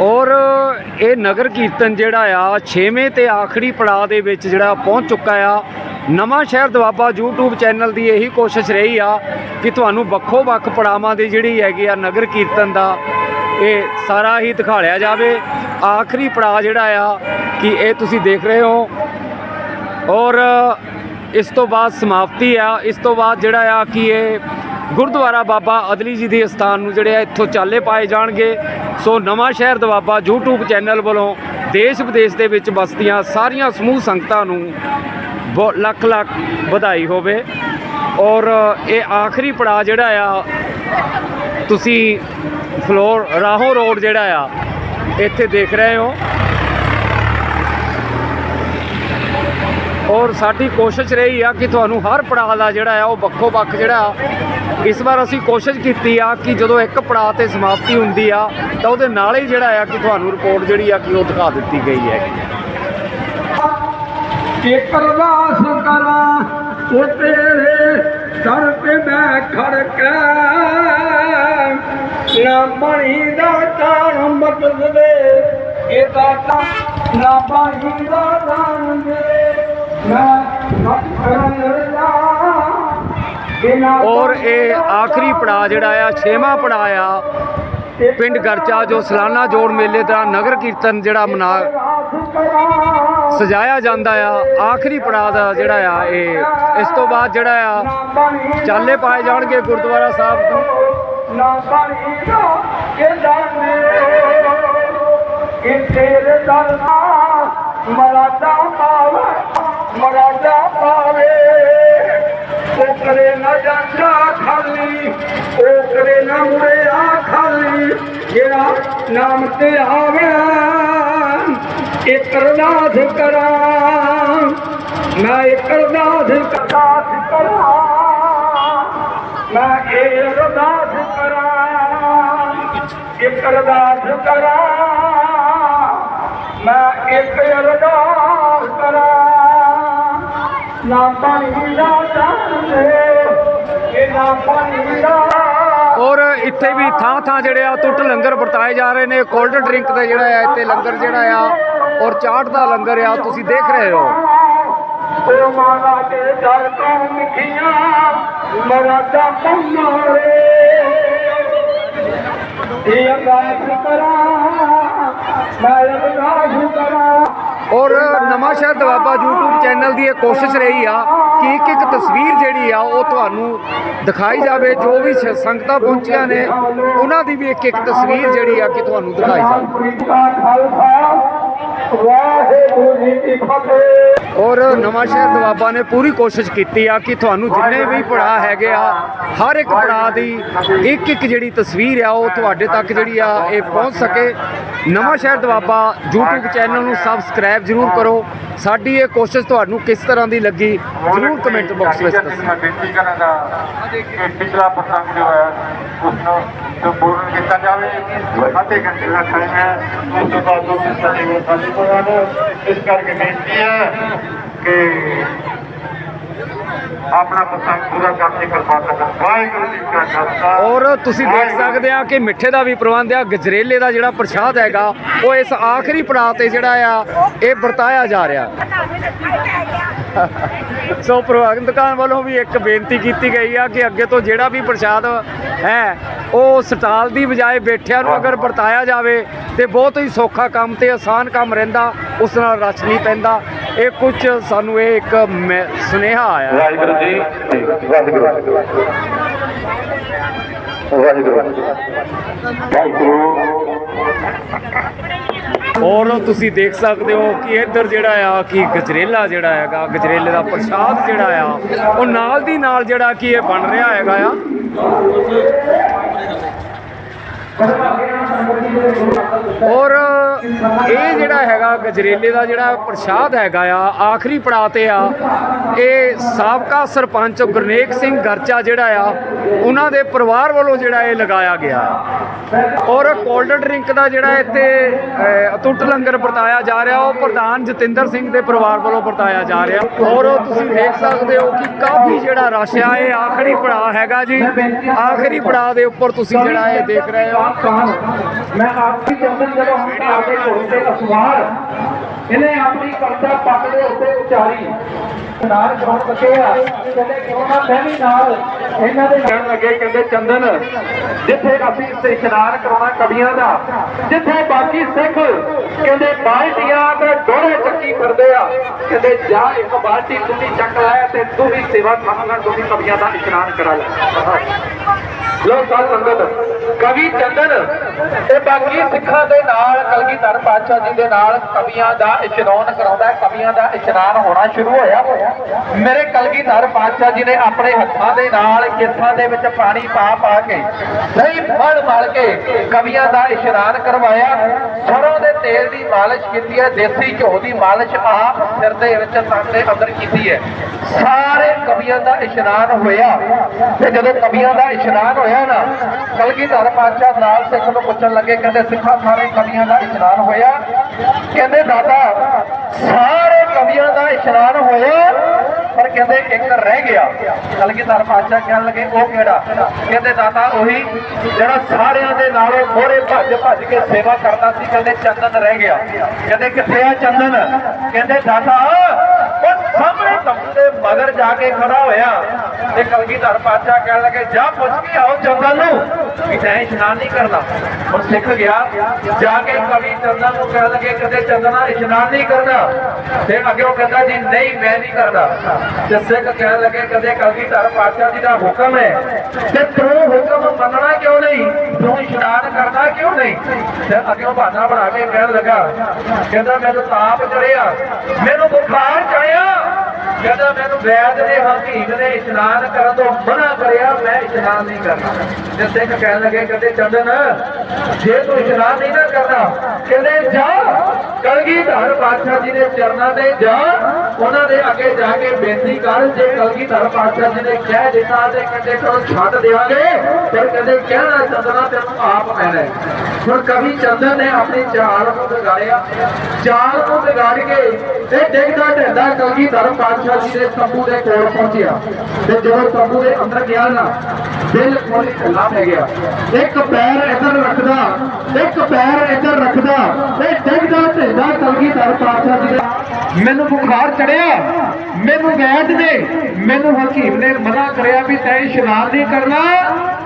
ਔਰ ਇਹ ਨਗਰ ਕੀਰਤਨ ਜਿਹੜਾ ਆ 6ਵੇਂ ਤੇ ਆਖਰੀ ਪੜਾਅ ਦੇ ਵਿੱਚ ਜਿਹੜਾ ਪਹੁੰਚ ਚੁੱਕਾ ਆ। ਨਵਾਂ ਸ਼ਹਿਰ ਦਵਾਬਾ YouTube ਚੈਨਲ ਦੀ ਇਹੀ ਕੋਸ਼ਿਸ਼ ਰਹੀ ਆ ਕਿ ਤੁਹਾਨੂੰ ਵੱਖੋ ਵੱਖ ਪੜਾਵਾਂ ਦੀ ਜਿਹੜੀ ਹੈਗੀ ਆ ਨਗਰ ਕੀਰਤਨ ਦਾ ਇਹ ਸਾਰਾ ਹੀ ਦਿਖਾਲਿਆ ਜਾਵੇ। ਆਖਰੀ ਪੜਾਅ ਜਿਹੜਾ ਆ ਕਿ ਇਹ ਤੁਸੀਂ ਦੇਖ ਰਹੇ ਹੋ। ਔਰ ਇਸ ਤੋਂ ਬਾਅਦ ਸਮਾਪਤੀ ਆ। ਇਸ ਤੋਂ ਬਾਅਦ ਜਿਹੜਾ ਆ ਕਿ ਇਹ ਗੁਰਦੁਆਰਾ ਬਾਬਾ ਅਦਲੀ ਜੀ ਦੇ ਸਥਾਨ ਨੂੰ ਜਿਹੜੇ ਆ ਇੱਥੋਂ ਚਾਲੇ ਪਾਏ ਜਾਣਗੇ। ਸੋ ਨਵਾਂ ਸ਼ਹਿਰ ਦਵਾਬਾ YouTube ਚੈਨਲ ਵੱਲੋਂ ਦੇਸ਼ ਵਿਦੇਸ਼ ਦੇ ਵਿੱਚ ਵਸਦੀਆਂ ਸਾਰੀਆਂ ਸਮੂਹ ਸੰਗਤਾਂ ਨੂੰ ਬਹੁਤ ਲੱਖ ਲੱਖ ਵਧਾਈ ਹੋਵੇ। ਔਰ ਇਹ ਆਖਰੀ ਪੜਾਅ ਜਿਹੜਾ ਆ, ਤੁਸੀਂ ਫਲੋਰ ਰਾਹੋਂ ਰੋਡ ਜਿਹੜਾ ਆ, ਇੱਥੇ ਦੇਖ ਰਹੇ ਹੋ। ਔਰ ਸਾਡੀ ਕੋਸ਼ਿਸ਼ ਰਹੀ ਆ ਕਿ ਤੁਹਾਨੂੰ ਹਰ ਪੜਾਅ ਦਾ ਜਿਹੜਾ ਆ ਉਹ ਵੱਖੋ ਵੱਖ ਜਿਹੜਾ ਇਸ ਵਾਰ ਅਸੀਂ ਕੋਸ਼ਿਸ਼ ਕੀਤੀ ਆ ਕਿ ਜਦੋਂ ਇੱਕ ਪੜਾਅ ਤੇ ਸਮਾਪਤੀ ਹੁੰਦੀ ਆ, ਤਾਂ ਉਹਦੇ ਨਾਲ ਹੀ ਜਿਹੜਾ ਆ ਕਿ ਤੁਹਾਨੂੰ ਰਿਪੋਰਟ ਜਿਹੜੀ ਆ ਕਿ ਉਹ ਦਿਖਾ ਦਿੱਤੀ ਗਈ ਹੈ। ਇੱਕ ਅਰਦਾਸ ਕਰਾਂ, ਉਹ ਤੇਰੇ ਦਰ ਤੇ ਮੈਂ ਖੜਕਾ। ਨਾ ਬਣੀ ਦਾ ਤਾਣ ਮਦਦ ਦੇ, ਇਹਦਾ ਤਾਂ ਨਾ ਬਣੀ ਦਾ ਤਾਣ ਦੇ। ਔਰ ਇਹ ਆਖਰੀ ਪੜਾਅ ਜਿਹੜਾ ਆ, ਛੇਵਾਂ ਪੜਾਅ ਆ। ਪਿੰਡ ਗਰਚਾ ਜੋ ਸਲਾਨਾ ਜੋੜ ਮੇਲੇ ਦਾ ਨਗਰ ਕੀਰਤਨ ਜਿਹੜਾ ਮਨਾ ਸਜਾਇਆ ਜਾਂਦਾ ਆ, ਆਖਰੀ ਪੜਾਅ ਦਾ ਜਿਹੜਾ ਆ ਇਹ। ਇਸ ਤੋਂ ਬਾਅਦ ਜਿਹੜਾ ਆ, ਚਾਲੇ ਪਾਏ ਜਾਣਗੇ ਗੁਰਦੁਆਰਾ ਸਾਹਿਬ ਤੋਂ। ਨਾ ਤੇਰੇ ਦਰ ਮਰਾਦਾ ਪਾਵੇ? मराजा पावे ओकरे न जाचा खाली ओकरे न मुड़े आ खाली ये नाम ते आवे इकरनाथ करा मैं इकरनाथ करा मैं एक अरदास करा मैं एक अरदास करा ਨਾ ਪਾਣੀ ਦਾ ਜਾਣੇ ਇਹ ਨਾ ਪਾਣੀ ਦਾ ਔਰ ਇੱਥੇ ਵੀ ਥਾਂ ਥਾਂ ਜਿਹੜੇ ਆ ਟੁੱਟ ਲੰਗਰ ਵਰਤਾਏ ਜਾ ਰਹੇ ਨੇ ਕੋਲਡ ਡਰਿੰਕ ਦਾ ਜਿਹੜਾ ਆ ਇੱਥੇ ਲੰਗਰ ਜਿਹੜਾ ਆ ਔਰ ਚਾਟ ਦਾ ਲੰਗਰ ਆ ਤੁਸੀਂ ਦੇਖ ਰਹੇ ਹੋ। ਉਹ ਮਾਰਾ ਦੇ ਦਰ ਤੋਂ ਮਿੱਠੀਆਂ ਮਰਾਦਾ ਪੰਨਾਰੇ ਇਹ ਅਰਦਾਸ ਕਰਾਂ ਮੈਂ ਅਰਦਾਸ ਕਰਾਂ ਔਰ ਨਵਾਂਸ਼ਹਿਰ ਦਵਾਬਾ YouTube ਚੈਨਲ ਦੀ ਇਹ ਕੋਸ਼ਿਸ਼ ਰਹੀ ਆ ਕਿ ਇੱਕ ਇੱਕ ਤਸਵੀਰ ਜਿਹੜੀ ਆ ਉਹ ਤੁਹਾਨੂੰ ਦਿਖਾਈ ਜਾਵੇ, ਜੋ ਵੀ ਸੰਗਤਾਂ ਪਹੁੰਚੀਆਂ ਨੇ, ਉਹਨਾਂ ਦੀ ਵੀ ਇੱਕ ਇੱਕ ਤਸਵੀਰ ਜਿਹੜੀ ਆ ਕਿ ਤੁਹਾਨੂੰ ਦਿਖਾਈ ਜਾਵੇ। ਵਾਹਿਗੁਰੂ ਜੀ ਕੀ ਫਤਿਹ। ਔਰ ਨਵਾਂ ਸ਼ਹਿਰ ਦਵਾਬਾ ਨੇ ਪੂਰੀ ਕੋਸ਼ਿਸ਼ ਕੀਤੀ ਆ ਕਿ ਤੁਹਾਨੂੰ ਜਿੰਨੇ ਵੀ ਪੜਾਅ ਹੈਗੇ ਆ ਹਰ ਇੱਕ ਪੜਾਅ ਦੀ ਇੱਕ ਇੱਕ ਜਿਹੜੀ ਤਸਵੀਰ ਆ ਉਹ ਤੁਹਾਡੇ ਤੱਕ ਜਿਹੜੀ ਆ ਇਹ ਪਹੁੰਚ ਸਕੇ। Nawanshahr Doaba YouTube channel ਨੂੰ ਸਬਸਕ੍ਰਾਈਬ ਜ਼ਰੂਰ ਕਰੋ। ਸਾਡੀ ਇਹ ਕੋਸ਼ਿਸ਼ ਤੁਹਾਨੂੰ ਕਿਸ ਤਰ੍ਹਾਂ ਦੀ ਲੱਗੀ ਜ਼ਰੂਰ ਕਮੈਂਟ ਬਾਕਸ ਵਿੱਚ ਦੱਸੋ। ਬੇਨਤੀ ਪਿਛਲਾ ਪ੍ਰਸੰਗ ਜੋ ਹੈ ਉਸ ਨੂੰ ਸੰਪੂਰਨ ਕੀਤਾ ਜਾਵੇ। ਅੱਧੇ ਘੰਟੇ ਦਾ ਟਾਈਮ ਹੈ ਉਸ ਤੋਂ ਬਾਅਦ ਦੋ ਮਿੰਟ ਸਾਡੇ ਕੋਲ ਹਨ ਇਸ ਕਰਕੇ ਬੇਨਤੀ ਹੈ ਕਿ ਆਪਣਾ ਪ੍ਰਸੰਗ ਪੂਰਾ ਕਰਨ ਦੀ ਕਿਰਪਾ ਕਰੋ ਵਾਹਿਗੁਰੂ ਜੀ ਕਾ ਖਾਲਸਾ। ਔਰ ਤੁਸੀਂ ਦੇਖ ਸਕਦੇ ਆ ਕਿ ਮਿੱਠੇ ਦਾ ਵੀ ਪ੍ਰਬੰਧ ਆ ਗਜਰੇਲੇ ਦਾ ਜਿਹੜਾ ਪ੍ਰਸ਼ਾਦ ਹੈਗਾ ਉਹ ਇਸ ਆਖਰੀ ਪੜਾਅ ਤੇ ਜਿਹੜਾ ਆ ਇਹ ਵਰਤਾਇਆ ਜਾ ਰਿਹਾ। ਸੋ ਪ੍ਰਬੰਧਕਾਂ ਵੱਲੋਂ ਵੀ ਇੱਕ ਬੇਨਤੀ ਕੀਤੀ ਗਈ ਆ ਕਿ ਅੱਗੇ ਤੋਂ ਜਿਹੜਾ ਵੀ ਪ੍ਰਸ਼ਾਦ ਹੈ, ਉਹ ਸਟਾਲ ਦੀ ਬਜਾਏ ਬੈਠਿਆਂ ਨੂੰ ਅਗਰ ਵਰਤਾਇਆ ਜਾਵੇ ਤੇ ਬਹੁਤ ਹੀ ਸੌਖਾ ਕੰਮ ਤੇ ਆਸਾਨ ਕੰਮ ਰਹਿੰਦਾ, ਉਸ ਨਾਲ ਰਸ਼ ਨਹੀਂ ਪੈਂਦਾ। ਇਹ ਕੁਝ ਸਾਨੂੰ ਇਹ ਇੱਕ ਮੈ- ਸੁਨੇਹਾ ਆਇਆ। ਵਾਹਿਗੁਰੂ ਜੀ, ਵਾਹਿਗੁਰੂ ਵਾਹਿਗੁਰੂ। ਵਾਹਿਗੁਰੂ। ਔਰ ਤੁਸੀਂ ਦੇਖ ਸਕਦੇ ਹੋ ਕਿ ਇੱਧਰ ਜਿਹੜਾ ਆ, ਕਿ ਗਜਰੇਲਾ ਜਿਹੜਾ ਹੈਗਾ, ਗਜਰੇਲੇ ਦਾ ਪ੍ਰਸ਼ਾਦ ਜਿਹੜਾ ਆ, ਉਹ ਨਾਲ ਦੀ ਨਾਲ ਜਿਹੜਾ ਕਿ ਇਹ ਬਣ ਰਿਹਾ ਹੈਗਾ ਆ। ਔਰ ਇਹ ਜਿਹੜਾ ਹੈਗਾ, ਗਜਰੇਲੇ ਦਾ ਜਿਹੜਾ ਪ੍ਰਸ਼ਾਦ ਹੈਗਾ ਆ, ਆਖਰੀ ਪੜਾਅ ਤੇ ਆ, ਇਹ ਸਾਬਕਾ ਸਰਪੰਚ ਗੁਰਨੇਕ ਸਿੰਘ ਗਰਚਾ ਜਿਹੜਾ ਆ, ਉਹਨਾਂ ਦੇ ਪਰਿਵਾਰ ਵੱਲੋਂ ਜਿਹੜਾ ਇਹ ਲਗਾਇਆ ਗਿਆ। ਔਰ ਕੋਲਡ ਡਰਿੰਕ ਦਾ ਜਿਹੜਾ ਇੱਥੇ ਅ, ਅਤੁੱਟ ਲੰਗਰ ਵਰਤਾਇਆ ਜਾ ਰਿਹਾ ਉਹ ਪ੍ਰਧਾਨ ਜਤਿੰਦਰ ਸਿੰਘ ਦੇ ਪਰਿਵਾਰ ਵੱਲੋਂ ਵਰਤਾਇਆ ਜਾ ਰਿਹਾ। ਔਰ ਉਹ ਤੁਸੀਂ ਦੇਖ ਸਕਦੇ ਹੋ ਕਿ ਕਾਫੀ ਜਿਹੜਾ ਰਸ਼ ਆ ਇਹ ਆਖਰੀ ਪੜਾਅ ਹੈਗਾ ਜੀ। ਆਖਰੀ ਪੜਾਅ ਦੇ ਉੱਪਰ ਤੁਸੀਂ ਜਿਹੜਾ ਇਹ ਦੇਖ ਰਹੇ ਹੋ। ਮੈਂ ਆਪਕੀ ਚੰਦਨ ਜਦੋਂ ਹੁਣ ਆਪਣੇ ਘੋੜੇ ਤੇ ਅਸਵਾਰ ਇਹਨੇ ਆਪਣੀ ਕਵਿਤਾ ਪੱਗ ਦੇ ਉੱਤੇ ਉਚਾਰੀ। ਨਾਲ ਗਾਉਣ ਲੱਗੇ ਆ ਕਹਿੰਦੇ ਕਿਉਂ ਨਾ ਮੈਂ ਵੀ ਨਾਲ ਇਹਨਾਂ ਦੇ ਕਹਿਣ ਲੱਗੇ, ਕਹਿੰਦੇ ਚੰਦਨ, ਜਿੱਥੇ ਅਸੀਂ ਇਸ਼ਨਾਨ ਕਰਾਉਣਾ ਕਵੀਆਂ ਦਾ, ਜਿੱਥੇ ਬਾਕੀ ਸਿੱਖ, ਕਹਿੰਦੇ ਬਾਲਟੀਆਂ ਤੇ ਡੋਰੇ ਚੱਕੀ ਫਿਰਦੇ ਆ, ਕਹਿੰਦੇ ਜਾ ਇੱਕ ਬਾਲਟੀ ਤੂੰ ਵੀ ਚੱਕ ਲੈ ਤੇ ਤੂੰ ਵੀ ਸੇਵਾ ਕਰਨ ਤੂੰ ਵੀ ਕਵੀਆਂ ਦਾ ਇਸ਼ਨਾਨ ਕਰਾ ਲੈ। ਲੋ ਸਾਧ ਸੰਗਤ, ਕਵੀ ਚੰਦਨ ਤੇ ਬਾਕੀ ਸਿੱਖਾਂ ਦੇ ਨਾਲ, ਕਲਗੀਧਰ ਪਾਤਸ਼ਾਹ ਜੀ ਦੇ ਨਾਲ ਕਵੀਆਂ ਦਾ ਇਸ਼ਨਾਨ ਕਰਾਉਂਦਾ ਹੈ, ਕਵੀਆਂ ਦਾ ਇਸ਼ਨਾਨ ਹੋਣਾ ਸ਼ੁਰੂ ਹੋਇਆ। ਮੇਰੇ ਕਲਗੀਧਰ ਪਾਤਸ਼ਾਹ ਜੀ ਨੇ ਆਪਣੇ ਹੱਥਾਂ ਦੇ ਨਾਲ ਕਿੱਥਾਂ ਦੇ ਵਿੱਚ ਪਾਣੀ ਪਾ ਪਾ ਕੇ ਦਹੀਂ ਫੜ ਮਲ ਕੇ ਕਵੀਆਂ ਦਾ ਇਸ਼ਨਾਨ ਕਰਵਾਇਆ। ਸਰੋਂ ਦੇ ਤੇਲ ਦੀ ਮਾਲਿਸ਼ ਕੀਤੀ ਹੈ, ਦੇਸੀ ਘਿਓ ਦੀ ਮਾਲਿਸ਼ ਆਪ ਸਿਰ ਦੇ ਵਿੱਚ ਤਨ ਦੇ ਅੰਦਰ ਕੀਤੀ ਹੈ। ਸਾਰੇ ਕਵੀਆਂ ਦਾ ਇਸ਼ਨਾਨ ਹੋਇਆ ਤੇ ਜਦੋਂ ਕਵੀਆਂ ਦਾ ਇਸ਼ਨਾਨ ਹੋਇਆ ਨਾ ਕਲਗੀਧਰ ਪਾਤਸ਼ਾਹ ਨਾਲ ਸਿੱਖ ਨੂੰ ਪੁੱਛਣ ਲੱਗੇ, ਕਹਿੰਦੇ, ਸਿੱਖਾਂ ਸਾਰੇ ਕਵੀਆਂ ਦਾ ਇਸ਼ਨਾਨ ਹੋਇਆ। ਕਹਿੰਦੇ, ਦਾਦਾ, ਸਾਰੇ ਕਵੀਆਂ ਦਾ ਇਸ਼ਨਾਨ ਹੋਇਆ। ਪਰ ਕਹਿੰਦੇ, ਇੱਕ ਰਹਿ ਗਿਆ। ਕਲਗੀਧਰ ਪਾਤਸ਼ਾਹ ਕਹਿਣ ਲੱਗੇ, ਉਹ ਕਿਹੜਾ? ਕਹਿੰਦੇ, ਦਾਦਾ, ਉਹੀ ਜਿਹੜਾ ਸਾਰਿਆਂ ਦੇ ਨਾਲੋਂ ਮੋਹਰੇ ਭੱਜ ਭੱਜ ਕੇ ਸੇਵਾ ਕਰਦਾ ਸੀ। ਕਹਿੰਦੇ, ਚੰਦਨ ਰਹਿ ਗਿਆ। ਕਹਿੰਦੇ, ਕਿੱਥੇ ਆ ਚੰਦਨ? ਕਹਿੰਦੇ, ਦਾਦਾ, ਉਹ ਸਾਹਮਣੇ ਤੰਬੂ ਦੇ ਮਗਰ ਜਾ ਕੇ ਖੜਾ ਹੋਇਆ। ਤੇ ਕਲਗੀਧਰ ਪਾਤਸ਼ਾਹ ਕਹਿਣ ਲੱਗੇ, ਜਾ ਪੁੱਛ ਕੇ ਆਓ ਚੰਦਨ ਨੂੰ। ਕਿ ਤੈਂ ਇਸ਼ਨਾਨ ਨਹੀਂ ਕਰਨਾ। ਉਹ ਸਿੱਖ ਗਿਆ, ਜਾ ਕੇ ਕਵੀ ਚੰਦਨ ਨੂੰ ਕਹਿਣ ਲੱਗੇ, ਕਦੇ ਚੰਦਨਾ ਇਸ਼ਨਾਨ ਨਹੀਂ ਕਰਨਾ। ਤੇ ਅੱਗੇ ਉਹ ਕਹਿੰਦਾ, ਜੀ, ਨਹੀਂ, ਮੈਂ ਨਹੀਂ ਕਰਦਾ। ਤੇ ਸਿੱਖ ਕਹਿਣ ਲੱਗੇ, ਕਦੇ ਕਲਗੀਧਰ ਪਾਤਸ਼ਾਹ ਜੀ ਦਾ ਹੁਕਮ ਹੈ ਤੇ ਤੂੰ ਹੁਕਮ ਮੰਨਣਾ ਕਿਉਂ ਨਹੀਂ? ਤੂੰ ਇਸ਼ਨਾਨ ਕਰਨਾ ਕਿਉਂ ਨਹੀਂ? ਤੇ ਅੱਗੇ ਉਹ ਬਹਾਨਾ ਬਣਾ ਕੇ ਕਹਿਣ ਲੱਗਾ, ਕਹਿੰਦਾ, ਮੈਨੂੰ ਤਾਪ ਚੜਿਆ ਮੈਨੂੰ ਬੁਖਾਰ ਚੜਿਆ ਕਹਿੰਦਾ ਮੈਨੂੰ ਵੈਦ ਦੇ ਹਕੀਮ ਨੇ ਇਸ਼ਨਾਨ ਕਰਨ ਤੋਂ ਮਨਾ ਕਰਿਆ, ਮੈਂ ਇਸ਼ਨਾਨ ਨਹੀਂ ਕਰਨਾ। ਤੇ ਸਿੱਖ ਕਹਿਣ ਲੱਗੇ, ਕਹਿੰਦੇ, ਚੰਦਨ, ਜੇ ਤੂੰ ਇਸ਼ਨਾਨ ਨਹੀਂ ਨਾ ਕਰਨਾ, ਕਹਿੰਦੇ, ਜਾ, ਕਲਗੀਧਰ ਪਾਤਸ਼ਾਹ ਜੀ ਦੇ ਚਰਨਾਂ ਤੇ ਜਾ, ਉਹਨਾਂ ਦੇ ਅੱਗੇ ਜਾ ਕੇ ਬੇਨਤੀ ਕਰ, ਜੇ ਕਲਗੀਧਰ ਪਾਤਸ਼ਾਹ ਜੀ ਨੇ ਕਹਿ ਦਿੱਤਾ ਤੇ ਕਹਿੰਦੇ ਤੂੰ ਛੱਡ ਦੇਵਾਂਗੇ। ਫਿਰ ਕਹਿੰਦੇ, ਕਹਿਣਾ ਚੰਦਨਾ, ਤੈਨੂੰ ਆਪ ਪੈਣਾ ਹੈ। ਹੁਣ ਕਵੀ ਚੰਦਨ ਨੇ ਆਪਣੀ ਚਾਲ ਨੂੰ ਵਿਗਾੜਿਆ। ਚਾਲ ਨੂੰ ਵਿਗਾੜ ਕੇ ਤੇ ਡਿੱਗਦਾ ਢਹਿੰਦਾ ਕਲਗੀਧਰ ਪਾਤਸ਼ਾਹ ਜੀ ਦੇ ਤੰਬੂ ਦੇ ਕੋਲ ਪਹੁੰਚਿਆ ਤੇ ਜਦੋਂ ਤੰਬੂ ਦੇ ਅੰਦਰ ਗਿਆ ਨਾ, ਬਿਲਕੁਲ ਹੀ ਢਿੱਲਾ ਪੈ ਗਿਆ। ਇੱਕ ਪੈਰ ਇੱਧਰ ਰੱਖਦਾ, ਇੱਕ ਪੈਰ ਇੱਧਰ ਰੱਖਦਾ ਤੇ ਡਿੱਗਦਾ ਢਹਿੰਦਾ ਕਲਗੀਧਰ ਪਾਤਸ਼ਾਹ ਜੀ ਦੇ ਮੈਨੂੰ ਬੁਖਾਰ ਚੜਿਆ, ਮੈਨੂੰ ਵੈਦ ਨੇ ਮੈਨੂੰ ਹਕੀਮ ਨੇ ਮਨਾ ਕਰਿਆ ਵੀ ਤੈਂ ਇਸ਼ਨਾਨ ਨਹੀਂ ਕਰਨਾ।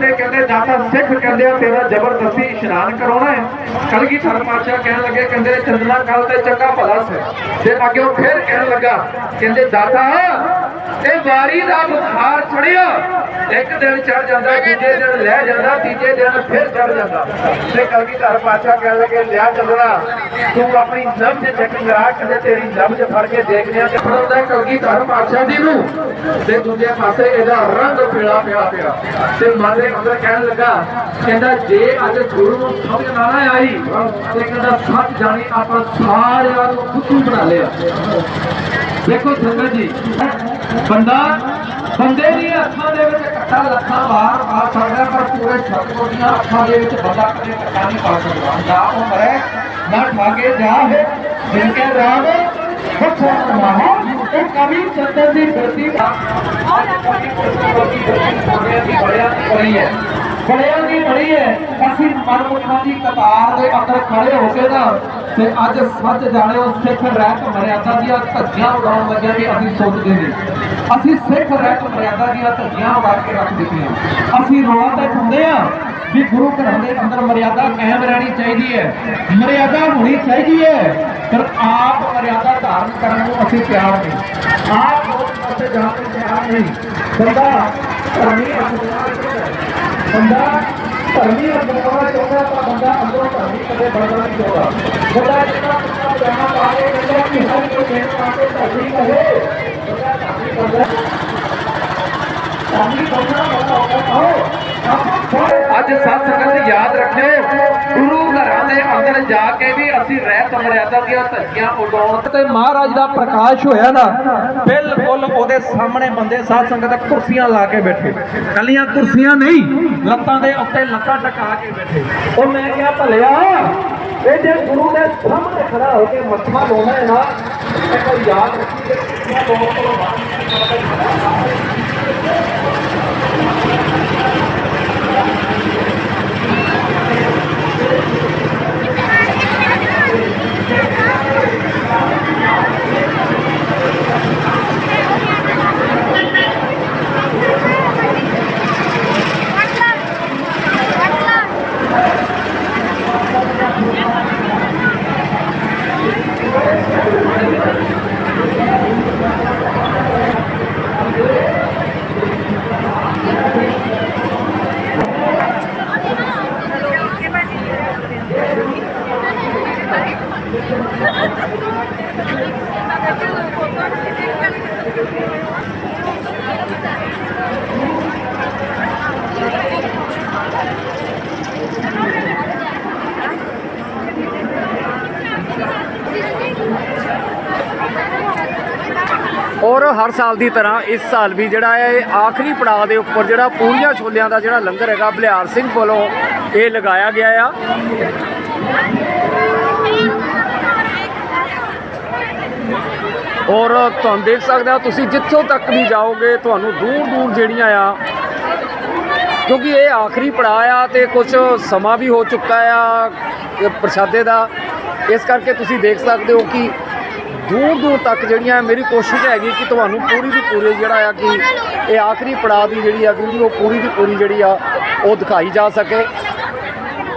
ਤੇ ਕਹਿੰਦੇ, ਦਾਤਾ ਸਿੱਖ ਕਹਿੰਦੇ ਆ, ਤੇਰਾ ਜ਼ਬਰਦਸਤੀ ਇਸ਼ਨਾਨ ਕਰਾਉਣਾ ਹੈ। ਕਲਗੀਧਰ ਪਾਤਸ਼ਾਹ ਕਹਿਣ ਲੱਗੇ, ਕਹਿੰਦੇ, ਚੰਦਨਾ ਕੱਲ ਤੇ ਚੰਗਾ ਭਲਾ ਸੀ। ਤੇ ਅੱਗੇ ਉਹ ਫਿਰ ਕਹਿਣ ਲੱਗਾ, ਕਹਿੰਦੇ, ਦਾਤਾ ਇਹ ਵਾਰੀ ਦਾ ਬੁਖਾਰ ਚੜਿਆ, ਇੱਕ ਦਿਨ ਚੜ ਜਾਂਦਾ, ਦੂਜੇ ਦਿਨ ਲੈ ਜਾਂਦਾ, ਤੀਜੇ ਦਿਨ ਫਿਰ ਚੜ ਜਾਂਦਾ। ਤੇ ਕਲਗੀਧਰ ਪਾਤਸ਼ਾਹ ਕਹਿਣ ਲੱਗੇ, ਲਿਆ ਚੰਦਨਾ ਤੂੰ ਆਪਣੀ ਨਬਜ਼ ਚੈੱਕ ਕਰਾ ਕਹਿੰਦੇ ਤੇਰੀ ਨਬਜ਼ ਫੜ ਕੇ ਦੇਖਦੇ ਆ ਤੇ ਫੜਾਉਂਦਾ ਕਲਗੀਧਰ ਪਾਤਸ਼ਾਹ ਜੀ ਨੂੰ। ਤੇ ਦੂਜੇ ਪਾਸੇ ਇਹਦਾ ਰੰਗ ਪੀਲਾ ਪਿਆ ਪਿਆ। ਤੇ ਮਨ ਦੇ ਅੰਦਰ ਕਹਿਣ ਲੱਗਾ, ਕਹਿੰਦਾ, ਜੇ ਅੱਜ ਗੁਰੂ ਨੂੰ ਸਮਝ ਨਾ ਆਈ, ਤੇ ਕਹਿੰਦਾ, ਸੱਚ ਜਾਣੀ ਆਪਾਂ ਸਾਰਿਆਂ ਨੂੰ ਬੁੱਧੂ ਬਣਾ ਲਿਆ। ਦੇਖੋ ਸੰਗਤ ਜੀ। ਬੰਦਾ, ਬੰਦੇ ਦੀਆਂ ਅੱਖਾਂ ਦੇ ਵਿੱਚ ਕੱਟਾ ਲੱਖਾਂ ਵਾਰ ਆ ਸਕਦਾ, ਪਰ ਪੂਰੇ ਸਤਗੁਰ ਦੀਆਂ ਅੱਖਾਂ ਦੇ ਵਿੱਚ ਬੰਦਾ ਕਦੇ ਕੱਟਾ ਨਹੀਂ ਪਾ ਸਕਦਾ। ਨਾ ਉਹ ਮਰੇ ਨਾ ਠਾਗੇ ਜਾ ਹੈ ਜਿਨ ਕੇ ਰਾਮ ਖੁਦ ਮਹਾ ਇਹ ਕਵੀ ਚੰਦਰ ਦੀ ਧਰਤੀ ਦਾ ਬੜਿਆ ਦੀ ਬੜੀ ਹੈ ਬੜਿਆਂ ਦੀ ਬੜੀ ਹੈ। ਅਸੀਂ ਮਨਮੁਖਾਂ ਦੀ ਕਤਾਰ ਦੇ ਅੰਦਰ ਖੜੇ ਹੋ ਕੇ ਨਾ ਤੇ ਅੱਜ ਸੱਚ ਜਾਣਿਓ ਸਿੱਖ ਰਹਿਤ ਮਰਿਆਦਾ ਦੀਆਂ ਧੱਜੀਆਂ ਉਡਾਉਣ ਲੱਗਿਆ ਵੀ ਅਸੀਂ ਸੋਚਦੇ ਨਹੀਂ ਅਸੀਂ ਸਿੱਖ ਰਹਿਤ ਮਰਿਆਦਾ ਦੀਆਂ ਧੱਜੀਆਂ ਉਡਾ ਕੇ ਰੱਖ ਦਿੱਤੀਆਂ। ਅਸੀਂ ਰੋਣਾ ਤੇ ਹੁੰਦੇ ਆ ਵੀ ਗੁਰੂ ਘਰਾਂ ਦੇ ਅੰਦਰ ਮਰਿਆਦਾ ਕਾਇਮ ਰਹਿਣੀ ਚਾਹੀਦੀ ਹੈ। ਮਰਿਆਦਾ ਹੋਣੀ ਚਾਹੀਦੀ ਹੈ। ਪਰ ਆਪ ਮਰਿਆਦਾ ਧਾਰਨ ਕਰਨ ਨੂੰ ਅਸੀਂ ਤਿਆਰ ਨਹੀਂ। ਆਪ ਉਸ ਪਾਸੇ ਜਾਣ ਨੂੰ ਤਿਆਰ ਨਹੀਂ। ਬੰਦਾ ਧਰਮੀ ਬੰਦਾ ਧਰਮੀ ਅਖਬਾਰ ਚਾਹੁੰਦਾ ਤਾਂ ਬੰਦਾ ਅੰਦਰੋਂ ਧਰਮੀ ਕਦੇ ਬਣਨਾ ਨਹੀਂ ਚਾਹੁੰਦਾ ਬੰਦਾ ਜਿਹੜਾ ਬੰਦਾ ਜਾਣਾ ਪਾਵੇ ਕਹਿੰਦਾ ਕਿ ਹਰ ਕੋਈ ਦੇਣ ਪਾਵੇ ਧਰਮੀ ਕਹੇ ਬੰਦਾ ਧਰਮੀ ਬੰਦਾ ਧਰਮੀ ਬੰਦਾ ਬੜਾ ਹੋਗਾ ਆਓ ਅੱਜ ਸਾਧ ਯਾਦ ਰੱਖਿਓ। ਗੁਰੂ ਘਰਾਂ ਦੇ ਅੰਦਰ ਜਾ ਕੇ ਵੀ ਅਸੀਂ ਰਹਿਤ ਮਰਿਆਦਾ ਦੀਆਂ ਧੱਜੀਆਂ ਉਡਾਉਣ ਤੇ ਮਹਾਰਾਜ ਦਾ ਪ੍ਰਕਾਸ਼ ਹੋਇਆ ਨਾ, ਬਿਲਕੁਲ ਉਹਦੇ ਸਾਹਮਣੇ ਬੰਦੇ ਸਾਧ ਕੁਰਸੀਆਂ ਲਾ ਕੇ ਬੈਠੇ। ਕੱਲੀਆਂ ਕੁਰਸੀਆਂ ਨਹੀਂ, ਲੱਤਾਂ ਦੇ ਉੱਤੇ ਲੱਤਾਂ ਟਕਾ ਕੇ ਬੈਠੇ। ਉਹ ਮੈਂ ਕਿਹਾ, ਭਲਿਆ, ਇਹ ਜੇ ਗੁਰੂ ਦੇ ਸਾਹਮਣੇ ਖੜਾ ਹੋ ਕੇ ਮੱਥਾ ਲਾਉਣਾ ਹੈ ਨਾ ਇਹ ਕੋਈ ਯਾਦ ਰੱਖੀ ਕਿ ਕੁਰਸੀਆਂ ਲਾਉਣ ਤੋਂ ਔਰ ਹਰ ਸਾਲ ਦੀ ਤਰ੍ਹਾਂ ਇਸ ਸਾਲ ਵੀ ਜਿਹੜਾ ਹੈ ਇਹ ਆਖਰੀ ਪੜਾਅ ਦੇ ਉੱਪਰ ਜਿਹੜਾ ਪੂਰੀਆਂ ਛੋਲਿਆਂ ਦਾ ਜਿਹੜਾ ਲੰਗਰ ਹੈਗਾ ਬਲਿਹਾਰ ਸਿੰਘ ਵੱਲੋਂ ਇਹ ਲਗਾਇਆ ਗਿਆ ਆ। ਔਰ ਤੁਹਾਨੂੰ ਦੇਖ ਸਕਦੇ ਹੋ ਤੁਸੀਂ ਜਿੱਥੋਂ ਤੱਕ ਵੀ ਜਾਓਗੇ, ਤੁਹਾਨੂੰ ਦੂਰ ਦੂਰ ਜਿਹੜੀਆਂ ਆ, ਕਿਉਂਕਿ ਇਹ ਆਖਰੀ ਪੜਾਅ ਆ ਤੇ ਕੁਝ ਸਮਾਂ ਵੀ ਹੋ ਚੁੱਕਾ ਆ ਪ੍ਰਸ਼ਾਦੇ ਦਾ। ਇਸ ਕਰਕੇ ਤੁਸੀਂ ਦੇਖ ਸਕਦੇ ਹੋ ਕਿ ਦੂਰ ਦੂਰ ਤੱਕ ਜਿਹੜੀਆਂ ਮੇਰੀ ਕੋਸ਼ਿਸ਼ ਹੈਗੀ ਕਿ ਤੁਹਾਨੂੰ ਪੂਰੀ ਦੀ ਪੂਰੀ ਜਿਹੜਾ ਆ ਕਿ ਇਹ ਆਖਰੀ ਪੜਾਅ ਦੀ ਜਿਹੜੀ ਆ ਵੀਡੀਓ ਪੂਰੀ ਦੀ ਪੂਰੀ ਜਿਹੜੀ ਆ ਉਹ ਦਿਖਾਈ ਜਾ ਸਕੇ।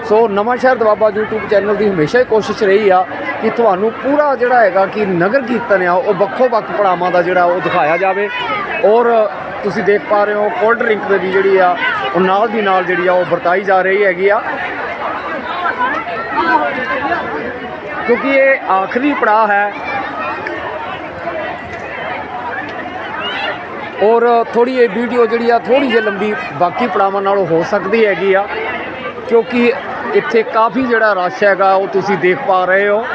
ਸੋ ਨਵਾਂ ਸ਼ਹਿਰ ਦਵਾਬਾ YouTube ਚੈਨਲ ਦੀ ਹਮੇਸ਼ਾ ਹੀ ਕੋਸ਼ਿਸ਼ ਰਹੀ ਆ ਕਿ ਤੁਹਾਨੂੰ ਪੂਰਾ ਜਿਹੜਾ ਹੈਗਾ ਕਿ ਨਗਰ ਕੀਰਤਨ ਆ, ਉਹ ਵੱਖੋ ਵੱਖ ਪੜਾਵਾਂ ਦਾ ਜਿਹੜਾ ਉਹ ਦਿਖਾਇਆ ਜਾਵੇ। ਔਰ ਤੁਸੀਂ ਦੇਖ ਪਾ ਰਹੇ ਹੋ ਕੋਲਡ ਡਰਿੰਕ ਦੇ ਵੀ ਜਿਹੜੀ ਆ, ਉਹ ਨਾਲ ਦੀ ਨਾਲ ਜਿਹੜੀ ਆ ਉਹ ਵਰਤਾਈ ਜਾ ਰਹੀ ਹੈਗੀ ਆ। ਕਿਉਂਕਿ ਇਹ ਆਖਰੀ ਪੜਾਅ ਹੈ ਔਰ ਥੋੜੀ ਇਹ ਵੀਡੀਓ ਜਿਹੜੀ ਆ ਥੋੜੀ ਜਿਹੀ ਲੰਬੀ ਬਾਕੀ ਪੜਾਵਾਂ ਨਾਲੋਂ ਹੋ ਸਕਦੀ ਹੈਗੀ ਆ, ਕਿਉਂਕਿ ਇੱਥੇ ਕਾਫੀ ਜਿਹੜਾ ਰਸ਼ ਹੈਗਾ, ਉਹ ਤੁਸੀਂ ਦੇਖ ਪਾ ਰਹੇ ਹੋ।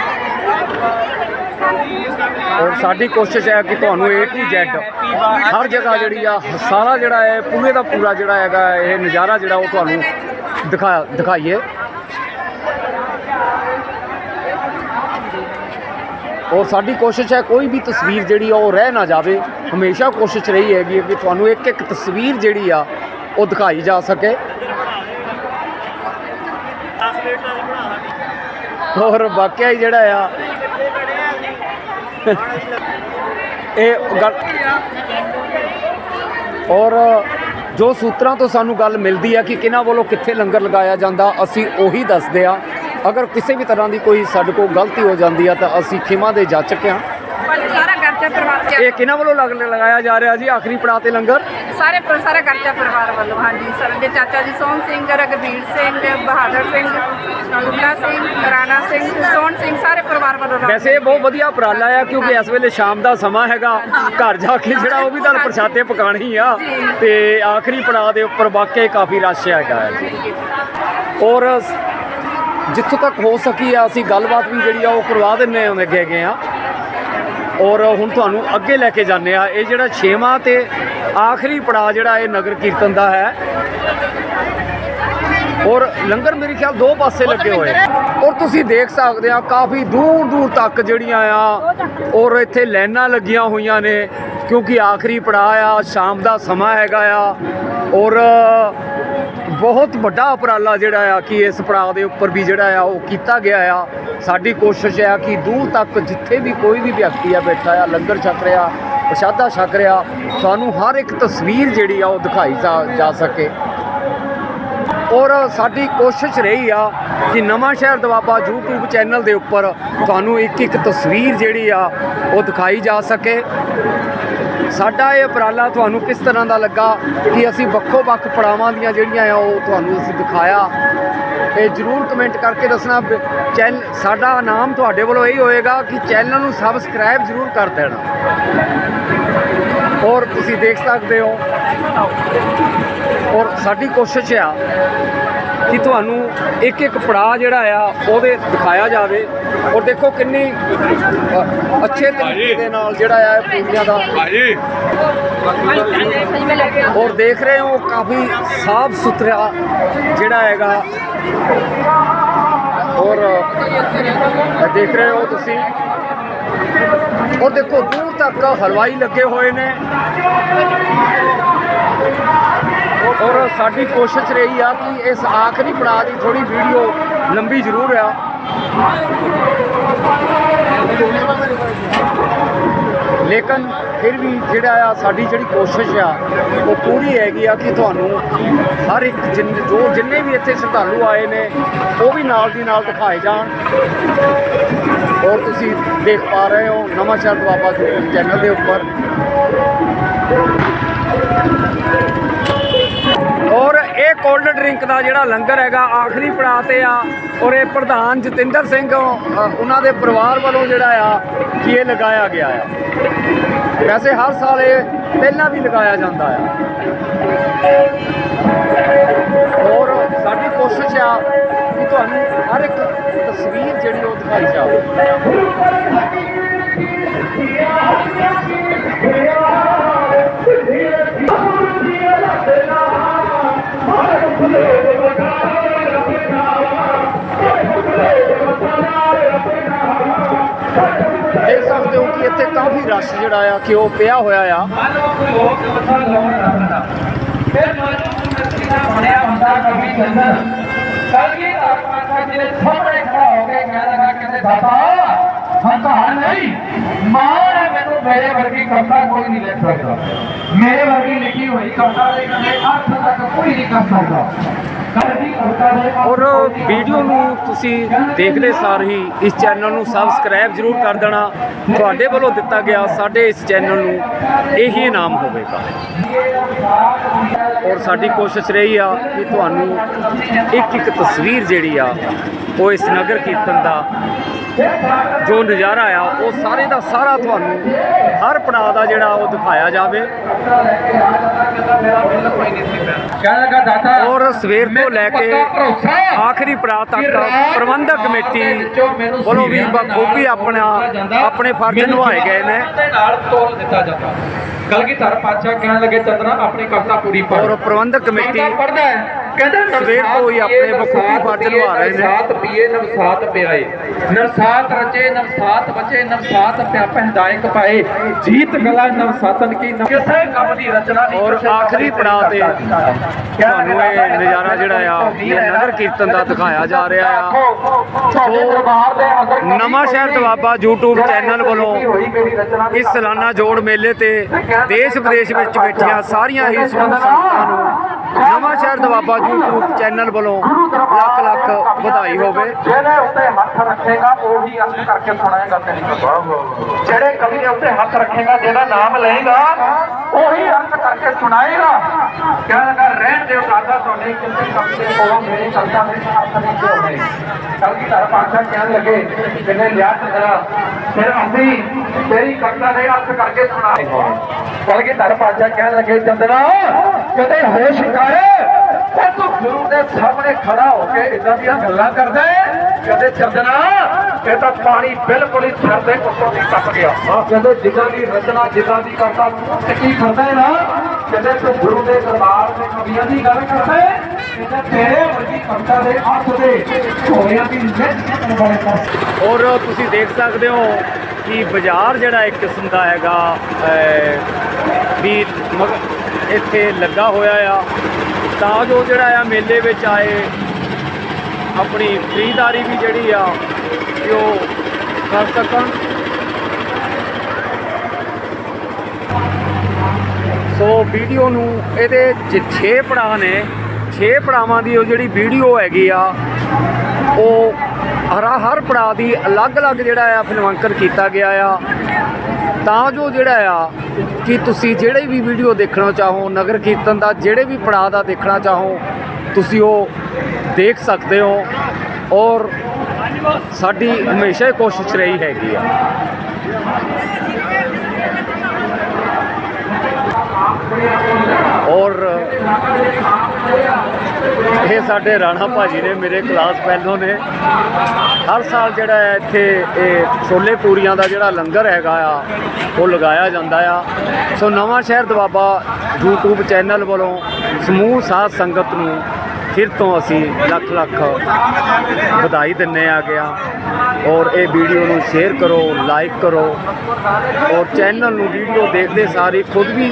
ਔਰ ਸਾਡੀ ਕੋਸ਼ਿਸ਼ ਹੈ ਕਿ ਤੁਹਾਨੂੰ A to Z ਹਰ ਜਗ੍ਹਾ ਜਿਹੜੀ ਆ, ਸਾਰਾ ਜਿਹੜਾ ਹੈ ਪੂਰੇ ਦਾ ਪੂਰਾ ਜਿਹੜਾ ਹੈਗਾ, ਇਹ ਨਜ਼ਾਰਾ ਜਿਹੜਾ ਉਹ ਤੁਹਾਨੂੰ ਦਿਖਾ, ਦਿਖਾਈਏ। ਔਰ ਸਾਡੀ ਕੋਸ਼ਿਸ਼ ਹੈ ਕੋਈ ਵੀ ਤਸਵੀਰ ਜਿਹੜੀ ਆ, ਉਹ ਰਹਿ ਨਾ ਜਾਵੇ। ਹਮੇਸ਼ਾ ਕੋਸ਼ਿਸ਼ ਰਹੀ ਹੈਗੀ ਹੈ ਕਿ ਤੁਹਾਨੂੰ ਇੱਕ ਇੱਕ ਤਸਵੀਰ ਜਿਹੜੀ ਆ ਉਹ ਦਿਖਾਈ ਜਾ ਸਕੇ। ਔਰ ਵਾਕਿਆ ਹੀ ਜਿਹੜਾ ਆ। ਇਹ ਗੱਲ ਔਰ ਜੋ ਸੂਤਰਾਂ ਤੋਂ ਸਾਨੂੰ ਗੱਲ ਮਿਲਦੀ ਆ ਕਿ ਕਿਹਨਾਂ ਵੱਲੋਂ ਕਿੱਥੇ ਲੰਗਰ ਲਗਾਇਆ ਜਾਂਦਾ ਅਸੀਂ ਉਹੀ ਦੱਸਦੇ ਆ। ਅਗਰ ਕਿਸੇ ਵੀ ਤਰ੍ਹਾਂ ਦੀ ਕੋਈ ਸਾਡੇ ਕੋਲ ਗਲਤੀ ਹੋ ਜਾਂਦੀ ਆ ਤਾਂ ਅਸੀਂ ਖਿਮਾ ਦੇ ਜਾਚਕ ਆ ਖਰਚਾ ਪਰਿਵਾਰ ਇਹ ਕਿਹਨਾਂ ਵੱਲੋਂ ਲਗ ਲਗਾਇਆ ਜਾ ਰਿਹਾ ਜੀ? ਆਖਰੀ ਪੜਾਅ ਤੇ ਲੰਗਰ? ਸਾਰੇ ਪਰ- ਸਾਰਾ ਖਰਚਾ ਪਰਿਵਾਰ ਵੱਲੋਂ ਹਾਂਜੀ। ਸਾਡੇ ਚਾਚਾ ਜੀ ਸੋਹਣ ਸਿੰਘ ਰਗਵੀਰ ਸਿੰਘ ਬਹਾਦਰ ਸਿੰਘ ਬੁੱਲਾ ਸਿੰਘ ਰਾਣਾ ਸਿੰਘ ਸੋਹਣ ਸਿੰਘ ਸਾਰੇ ਪਰਿਵਾਰ ਵੱਲੋਂ ਰਲ ਵੈਸੇ ਇਹ ਬਹੁਤ ਵਧੀਆ ਉਪਰਾਲਾ ਆ ਕਿਉਂਕਿ ਇਸ ਵੇਲੇ ਸ਼ਾਮ ਦਾ ਸਮਾਂ ਹੈਗਾ। ਘਰ ਜਾ ਕੇ ਜਿਹੜਾ ਉਹ ਵੀ ਤੁਹਾਨੂੰ ਪ੍ਰਸ਼ਾਦੇ ਪਕਾਣੀ ਆ। ਤੇ ਆਖਰੀ ਪੜਾਅ ਦੇ ਉੱਪਰ ਵਾਕਿਆ ਕਾਫੀ ਰਸ਼ ਹੈਗਾ ਹੈ ਜੀ। ਔਰ ਜਿੱਥੋਂ ਤੱਕ ਹੋ ਸਕੀ ਆ ਅਸੀਂ ਗੱਲਬਾਤ ਵੀ ਜਿਹੜੀ ਆ ਉਹ ਕਰਵਾ ਦਿੰਨੇ ਹਾਂ ਅੱਗੇ ਅੱਗੇ ਆ ਔਰ ਹੁਣ ਤੁਹਾਨੂੰ ਅੱਗੇ ਲੈ ਕੇ ਜਾਂਦੇ ਆ। ਇਹ ਜਿਹੜਾ 6ਵਾਂ ਤੇ ਆਖਰੀ ਪੜਾਅ ਜਿਹੜਾ ਇਹ ਨਗਰ ਕੀਰਤਨ ਦਾ ਹੈ। ਔਰ ਲੰਗਰ ਮੇਰੇ ਖਿਆਲ ਦੋ ਪਾਸੇ ਲੱਗੇ ਹੋਏ। ਔਰ ਤੁਸੀਂ ਦੇਖ ਸਕਦੇ ਆ ਕਾਫੀ ਦੂਰ ਦੂਰ ਤੱਕ ਜਿਹੜੀਆਂ ਆ ਔਰ ਇੱਥੇ ਲਾਈਨਾਂ ਲੱਗੀਆਂ ਹੋਈਆਂ ਨੇ। ਕਿਉਂਕਿ ਆਖਰੀ ਪੜਾਅ ਆ ਸ਼ਾਮ ਦਾ ਸਮਾਂ ਹੈਗਾ ਆ। ਔਰ ਬਹੁਤ ਵੱਡਾ ਉਪਰਾਲਾ ਜਿਹੜਾ ਆ ਕਿ ਇਸ ਪੜਾਅ ਦੇ ਉੱਪਰ ਵੀ ਜਿਹੜਾ ਆ ਉਹ ਕੀਤਾ ਗਿਆ ਆ। ਸਾਡੀ ਕੋਸ਼ਿਸ਼ ਆ ਕਿ ਦੂਰ ਤੱਕ ਜਿੱਥੇ ਵੀ ਕੋਈ ਵੀ ਵਿਅਕਤੀ ਆ ਬੈਠਾ ਆ, ਲੰਗਰ ਛਕ ਰਿਹਾ, ਪ੍ਰਸ਼ਾਦਾ ਛਕ ਰਿਹਾ, ਸਾਨੂੰ ਹਰ ਇੱਕ ਤਸਵੀਰ ਜਿਹੜੀ ਆ ਉਹ ਦਿਖਾਈ ਜਾ ਜਾ ਸਕੇ। ਔਰ ਸਾਡੀ ਕੋਸ਼ਿਸ਼ ਰਹੀ ਆ ਕਿ ਨਵਾਂ ਸ਼ਹਿਰ ਦਵਾਬਾ YouTube ਚੈਨਲ ਦੇ ਉੱਪਰ ਤੁਹਾਨੂੰ ਇੱਕ ਇੱਕ ਤਸਵੀਰ ਜਿਹੜੀ ਆ ਉਹ ਦਿਖਾਈ ਜਾ ਸਕੇ। ਸਾਡਾ ਇਹ ਉਪਰਾਲਾ ਤੁਹਾਨੂੰ ਕਿਸ ਤਰ੍ਹਾਂ ਦਾ ਲੱਗਾ? ਕਿ ਅਸੀਂ ਵੱਖੋ ਵੱਖ ਪੜਾਵਾਂ ਦੀਆਂ ਜਿਹੜੀਆਂ ਆ, ਉਹ ਤੁਹਾਨੂੰ ਅਸੀਂ ਦਿਖਾਇਆ। ਇਹ ਜਰੂਰ ਕਮੈਂਟ ਕਰਕੇ ਦੱਸਣਾ। ਚੈਨਲ ਸਾਡਾ ਨਾਮ ਤੁਹਾਡੇ ਵੱਲੋਂ ਇਹੀ ਹੋਏਗਾ ਕਿ ਚੈਨਲ ਨੂੰ ਸਬਸਕ੍ਰਾਈਬ ਜਰੂਰ ਕਰ ਦੇਣਾ। ਔਰ ਤੁਸੀਂ ਦੇਖ ਸਕਦੇ ਹੋ। ਔਰ ਸਾਡੀ ਕੋਸ਼ਿਸ਼ ਆ ਕਿ ਤੁਹਾਨੂੰ ਇੱਕ ਇੱਕ ਪੜਾਅ ਜਿਹੜਾ ਆ ਉਹਦੇ ਦਿਖਾਇਆ ਜਾਵੇ। ਔਰ ਦੇਖੋ ਕਿੰਨੀ ਅੱਛੇ ਤਰੀਕੇ ਦੇ ਨਾਲ ਜਿਹੜਾ ਆ ਪੂਰੀਆਂ ਦਾ ਔਰ ਦੇਖ ਰਹੇ ਹੋ ਕਾਫੀ ਸਾਫ਼ ਸੁਥਰਾ ਜਿਹੜਾ ਹੈਗਾ। ਔਰ ਦੇਖ ਰਹੇ ਹੋ ਤੁਸੀਂ। ਔਰ ਦੇਖੋ ਦੂਰ ਤੱਕ ਹਲਵਾਈ ਲੱਗੇ ਹੋਏ ਨੇ। ਔਰ ਸਾਡੀ ਕੋਸ਼ਿਸ਼ ਰਹੀ ਆ ਕਿ ਇਸ ਆਖਰੀ ਪੜਾਅ ਦੀ ਥੋੜੀ ਵੀਡੀਓ ਲੰਬੀ ਜ਼ਰੂਰ ਆ। ਲੇਕਿਨ ਫਿਰ ਵੀ ਜਿਹੜਾ ਆ ਸਾਡੀ ਜਿਹੜੀ ਕੋਸ਼ਿਸ਼ ਆ, ਉਹ ਪੂਰੀ ਹੈਗੀ ਆ ਕਿ ਤੁਹਾਨੂੰ ਹਰ ਇੱਕ ਜਿੰਨ, ਜੋ ਜਿੰਨੇ ਵੀ ਇੱਥੇ ਸ਼ਰਧਾਲੂ ਆਏ ਨੇ, ਉਹ ਵੀ ਨਾਲ ਦੀ ਨਾਲ ਦਿਖਾਏ ਜਾਣ। ਔਰ ਤੁਸੀਂ ਦੇਖ ਪਾ ਰਹੇ ਹੋ ਨਵਾਂ ਸ਼ਹਿਰ ਦੁਆਬਾ YouTube ਚੈਨਲ ਦੇ ਉੱਪਰ। ਕੋਲਡ ਡਰਿੰਕ ਦਾ ਜਿਹੜਾ ਲੰਗਰ ਹੈਗਾ, ਆਖਰੀ ਪੜਾਅ ਤੇ ਆ। ਔਰ ਇਹ ਪ੍ਰਧਾਨ ਜਤਿੰਦਰ ਸਿੰਘ ਉਹਨਾਂ ਦੇ ਪਰਿਵਾਰ ਵੱਲੋਂ ਜਿਹੜਾ ਆ, ਕਿ ਇਹ ਲਗਾਇਆ ਗਿਆ ਆ। ਵੈਸੇ ਹਰ ਸਾਲ ਇਹ ਪਹਿਲਾਂ ਵੀ ਲਗਾਇਆ ਜਾਂਦਾ ਆ। ਔਰ ਸਾਡੀ ਕੋਸ਼ਿਸ਼ ਆ ਕਿ ਤੁਹਾਨੂੰ ਹਰ ਇੱਕ ਤਸਵੀਰ ਜਿਹੜੀ ਉਹ ਦਿਖਾਈ ਜਾਵੇ। ਦੇਖ ਸਕਦੇ ਹੋ ਕਿ ਇੱਥੇ ਕਾਫੀ ਰਸ਼ ਜਿਹੜਾ ਆ ਕਿ ਉਹ ਪਿਆ ਹੋਇਆ ਆ। ਸਾਹਮਣੇ ਖੜਾ ਹੋ ਕੇ ਕਹਿ ਲਗਾ, ਕਹਿੰਦੇ, ਬਾਬਾ, ਹੰਕਾਰ ਨਹੀਂ, ਮਾਰ ਮੈਨੂੰ ਮੇਰੇ ਵਰਗੀ ਕਵਿਤਾ ਕੋਈ ਨਹੀਂ ਲਿਖ ਸਕਦਾ। ਮੇਰੇ ਵਰਗੀ ਲਿਖੀ ਹੋਈ ਕਵਿਤਾ ਦੇ ਕਦੇ ਅਰਥ ਤੱਕ ਕੋਈ ਨਹੀਂ ਕਰ ਸਕਦਾ। ਔਰ ਵੀਡੀਓ ਨੂੰ ਤੁਸੀਂ ਦੇਖਦੇ ਸਾਰ ਹੀ ਇਸ ਚੈਨਲ ਨੂੰ ਸਬਸਕ੍ਰਾਈਬ ਜ਼ਰੂਰ ਕਰ ਦੇਣਾ। ਤੁਹਾਡੇ ਵੱਲੋਂ ਦਿੱਤਾ ਗਿਆ ਸਾਡੇ ਇਸ ਚੈਨਲ ਨੂੰ ਇਹੀ ਇਨਾਮ ਹੋਵੇਗਾ। ਔਰ ਸਾਡੀ ਕੋਸ਼ਿਸ਼ ਰਹੀ ਆ ਕਿ ਤੁਹਾਨੂੰ ਇੱਕ ਇੱਕ ਤਸਵੀਰ ਜਿਹੜੀ ਆ, ਉਹ ਇਸ ਨਗਰ ਕੀਰਤਨ ਦਾ ਜੋ ਨਜ਼ਾਰਾ ਆ, ਉਹ ਸਾਰੇ ਦਾ ਸਾਰਾ ਤੁਹਾਨੂੰ ਹਰ ਪੜਾਅ ਦਾ ਜਿਹੜਾ ਉਹ ਦਿਖਾਇਆ ਜਾਵੇ। ਔਰ ਸਵੇਰ ਤੋਂ ਲੈ ਕੇ ਆਖਰੀ ਪੜਾਅ ਤੱਕ ਪ੍ਰਬੰਧਕ ਕਮੇਟੀ ਵੱਲੋਂ ਵੀ ਸੀਵਿਆਂ ਬਖੂਬੀ ਆਪਣਾ ਆਪਣੇ ਫਰਜ਼ ਨਿਭਾਏ ਗਏ ਨੇ। ਨਾਲ ਤੋਲ ਦਿੱਤਾ ਜਾਂਦਾ ਕਲਗੀਧਰ ਪਾਤਸ਼ਾਹ ਕਹਿਣ ਲੱਗੇ ਚੰਦਰਾ ਆਪਣੀ ਕਵਿਤਾ ਪੂਰੀ ਪੜ੍ਹ ਔਰ ਪ੍ਰਬੰਧਕ ਕਮੇਟੀ ਪੜ੍ਹਦਾ ਹੈ। ਕਹਿੰਦੇ ਸਵੇਰ ਤੋਂ ਹੀ ਆਪਣੇ ਬਖੂਬੀ ਫਰਜ਼ ਨਿਭਾ ਰਹੇ ਨੇ। ਨਵਸਾਤ ਪੀਏ ਨਵਸਾਤ ਪਿਆਏ ਨਵਸਾਤ ਰਚੇ ਨਵਸਾਤ ਬਚੇ ਨਵਸਾਤ ਪਿਆਪੇ ਹਦਾਇਕ ਪਾਏ ਜੀਤ ਗਲਾ ਨਵਸਾਤਨ ਕੀ ਕਿਸੇ ਕੰਮ ਦੀ ਰਚਨਾ ਨਹੀਂ ਔਰ ਆਖਰੀ ਪੜਾਅ ਤੇ। ਤੁਹਾਨੂੰ ਇਹ ਨਜ਼ਾਰਾ ਜਿਹੜਾ ਆ ਇਹ ਨਗਰ ਕੀਰਤਨ ਦਾ ਦਿਖਾਇਆ ਜਾ ਰਿਹਾ ਆ ਨਵਾਂ ਸ਼ਹਿਰ ਦਵਾਬਾ YouTube ਚੈਨਲ ਵੱਲੋਂ ਇਸ ਸਾਲਾਨਾ ਜੋੜ ਮੇਲੇ ਤੇ ਦੇਸ਼ ਵਿਦੇਸ਼ ਵਿੱਚ ਬੈਠੀਆਂ ਸਾਰੀਆਂ ਹੀ ਸੰਗਤਾਂ ਨੂੰ ਨਵਾਂ ਸ਼ਹਿਰ ਦਵਾਬਾ YouTube ਚੈਨਲ ਵੱਲੋਂ ਲੱਖ ਲੱਖ ਵਧਾਈ ਹੋਵੇ। ਜਿਹਦੇ ਉੱਤੇ ਹੱਥ ਰੱਖੇਗਾ, ਉਹੀ ਅੰਤ ਕਰਕੇ ਸੁਣਾਏਗਾ ਤੇਰੀ ਕਥਾ ਜਿਹੜੇ ਕਵੀ ਦੇ ਉੱਤੇ ਹੱਥ ਰੱਖੇਗਾ, ਜਿਹਦਾ ਨਾਮ ਲਏਗਾ, ਉਹੀ ਅੰਤ ਕਰਕੇ ਸੁਣਾਏਗਾ। ਕਹਿਣ ਲੱਗਾ ਰਹਿਣ ਦਿਓ, ਦਾਦਾ ਤੁਹਾਡੇ ਕਿਸੇ ਕਵੀ ਦੇ ਕੋਲੋਂ ਮੇਰੀ ਕਵਿਤਾ ਦੇ ਹੱਥ ਨਹੀਂ ਹੋਣੇ ਕਲਗੀ ਧਰ ਪਾਸ਼ਾ ਕਹਿਣ ਲੱਗੇ ਕਿਨੇ ਲਿਆ ਚੰਦਰਾ ਫਿਰ ਅਸੀਂ ਤੇਰੀ ਕਵਿਤਾ ਦੇ ਅਰਥ ਕਰਕੇ ਸੁਣਾਏਗਾ ਕਲਗੀ ਧਰ ਪਾਸ਼ਾ ਕਹਿਣ ਲੱਗੇ ਚੰਦਰਾ ਕਦੇ ਹੋਸ਼ ਕਰ ਉਹ ਤੂੰ ਗੁਰੂ ਦੇ ਸਾਹਮਣੇ ਖੜਾ ਹੋ ਕੇ ਇਦਾਂ ਦੀਆਂ ਗੱਲਾਂ ਕਰਦਾ ਹੈ ਕਹਿੰਦੇ ਚੰਦਨਾ ਇਹ ਤਾਂ ਪਾਣੀ ਬਿਲਕੁਲ ਹੀ ਸਿਰ ਦੇ ਉੱਤੋਂ ਦੀ ਟੱਪ ਗਿਆ। ਕਹਿੰਦੇ ਜਿੱਦਾਂ ਦੀ ਰਚਨਾ ਜਿੱਦਾਂ ਦੀ ਕਰਦਾ ਤੂੰ ਤੇ ਕਰਦਾ ਹੈ ਨਾ? ਕਹਿੰਦੇ ਤੂੰ ਗੁਰੂ ਦੇ ਦਰਬਾਰ ਦੇ ਕਵੀਆਂ ਦੀ ਗੱਲ ਕਰਦਾ ਹੈ ਕਹਿੰਦੇ ਤੇਰੇ ਵਰਗੀ ਕਵਿਤਾ ਦੇ ਅਰਥ ਦੇ ਹੋਰਿਆਂ ਦੀ ਨਿੱਤ ਬੜੇ ਕਰ ਔਰ ਤੁਸੀਂ ਦੇਖ ਸਕਦੇ ਹੋ ਕਿ ਬਾਜ਼ਾਰ ਜਿਹੜਾ ਇੱਕ ਕਿਸਮ ਦਾ ਹੈਗਾ ਅਹ, ਵੀ ਇੱਥੇ ਲੱਗਾ ਹੋਇਆ ਆ। ਤਾਂ ਜੋ ਜਿਹੜਾ ਆ ਮੇਲੇ ਵਿੱਚ ਆਏ, ਆਪਣੀ ਖਰੀਦਦਾਰੀ ਵੀ ਜਿਹੜੀ ਆ ਕਿ ਉਹ ਕਰ ਸਕਣ। ਸੋ ਵੀਡੀਓ ਨੂੰ ਇਹਦੇ 6 ਪੜਾਅ ਨੇ। 6 ਪੜਾਵਾਂ ਦੀ ਉਹ ਜਿਹੜੀ ਵੀਡੀਓ ਹੈਗੀ ਆ, ਉਹ ਹਰ ਹਰ ਪੜਾਅ ਦੀ ਅਲੱਗ-ਅਲੱਗ ਜਿਹੜਾ ਆ ਫਿਲਮਾਂਕਨ ਕੀਤਾ ਗਿਆ ਆ। ਤਾਂ ਜੋ ਜਿਹੜਾ ਆ ਕਿ ਤੁਸੀਂ ਜਿਹੜੇ ਵੀ ਵੀਡੀਓ ਦੇਖਣਾ ਚਾਹੋ, ਨਗਰ ਕੀਰਤਨ ਦਾ ਜਿਹੜੇ ਵੀ ਪੜਾਅ ਦਾ ਦੇਖਣਾ ਚਾਹੋ, ਤੁਸੀਂ ਉਹ ਦੇਖ ਸਕਦੇ ਹੋ ਔਰ ਸਾਡੀ ਹਮੇਸ਼ਾ ਹੀ ਕੋਸ਼ਿਸ਼ ਰਹੀ ਹੈਗੀ ਆ। ਔਰ ਇਹ ਸਾਡੇ ਰਾਣਾ ਭਾਜੀ ਨੇ, ਮੇਰੇ ਕਲਾਸ ਫੈਲੋ ਨੇ। ਹਰ ਸਾਲ ਜਿਹੜਾ ਹੈ ਇੱਥੇ ਇਹ ਛੋਲੇ ਪੂਰੀਆਂ ਦਾ ਜਿਹੜਾ ਲੰਗਰ ਹੈਗਾ ਆ, ਉਹ ਲਗਾਇਆ ਜਾਂਦਾ ਆ। ਸੋ ਨਵਾਂ ਸ਼ਹਿਰ ਦਵਾਬਾ YouTube ਚੈਨਲ ਵੱਲੋਂ ਸਮੂਹ ਸਾਧ ਸੰਗਤ ਨੂੰ ਫਿਰ ਤੋਂ ਅਸੀਂ ਲੱਖ ਲੱਖ ਵਧਾਈ ਦਿੰਨੇ ਆ ਗਿਆ ਔਰ ਇਹ ਵੀਡੀਓ ਨੂੰ ਸ਼ੇਅਰ ਕਰੋ ਲਾਈਕ ਕਰੋ। ਔਰ ਚੈਨਲ ਨੂੰ ਵੀਡੀਓ ਦੇਖਦੇ ਸਾਰੇ ਖੁਦ ਵੀ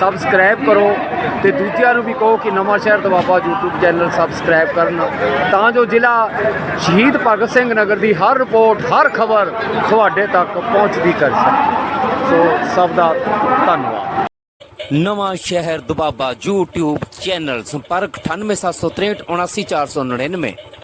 ਸਬਸਕ੍ਰਾਈਬ ਕਰੋ। ਤੇ ਦੂਜਿਆਂ ਨੂੰ ਵੀ ਕਹੋ ਕਿ ਨਵਾਂ ਸ਼ਹਿਰ ਦਵਾਬਾ YouTube ਚੈਨਲ ਸਬਸਕ੍ਰਾਈਬ ਕਰਨ। ਤਾਂ ਜੋ ਜ਼ਿਲ੍ਹਾ ਸ਼ਹੀਦ ਭਗਤ ਸਿੰਘ ਨਗਰ ਦੀ ਹਰ ਰਿਪੋਰਟ, ਹਰ ਖਬਰ ਤੁਹਾਡੇ ਤੱਕ ਪਹੁੰਚਦੀ ਕਰ ਸਕੇ। ਸੋ ਸਭ ਦਾ ਧੰਨਵਾਦ। ਨਵਾਂ ਸ਼ਹਿਰ ਦੁਬਾਬਾ YouTube ਚੈਨਲ ਸੰਪਰਕ 98763 79499